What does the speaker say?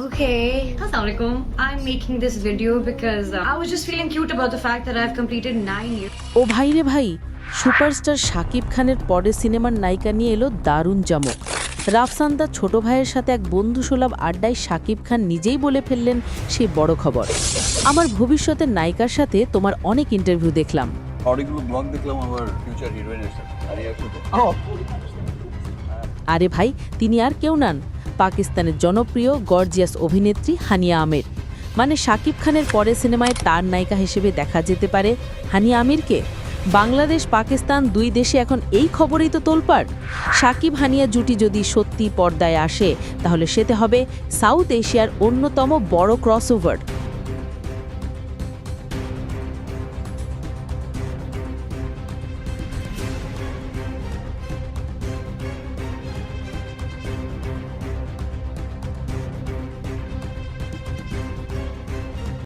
Okay, Assalamualaikum. I'm making this video because uh, I was just feeling cute about the fact that I've completed nine years. ও ভাই রে ভাই superstar Shakib খানের পরের সিনেমার নায়িকা নিয়ে এলো দারুণ চমক। রাফসান্দা ছোট ভাইয়ের সাথে এক বন্ধুসুলভ আড্ডায় শাকিব খান নিজেই বলে ফেললেন সেই বড় খবর। আমার ভবিষ্যতের নায়িকার সাথে তোমার অনেক ইন্টারভিউ দেখলাম। অনেকগুলো ব্লগ দেখলাম আমার ফিউচার হিরোইনের সাথে। আরিয়া খুঁজে আরে ভাই তিনি আর কেউ নান। পাকিস্তানের জনপ্রিয় গর্জিয়াস অভিনেত্রী হানিয়া আমির। মানে শাকিব খানের পরে সিনেমায় তার নায়িকা হিসেবে দেখা যেতে পারে হানিয়া আমিরকে। বাংলাদেশ, পাকিস্তান দুই দেশে এখন এই খবরেই তো তোলপাড়। শাকিব, হানিয়া জুটি যদি সত্যি পর্দায় আসে, তাহলে সেতে হবে সাউথ এশিয়ার অন্যতম বড় ক্রসওভার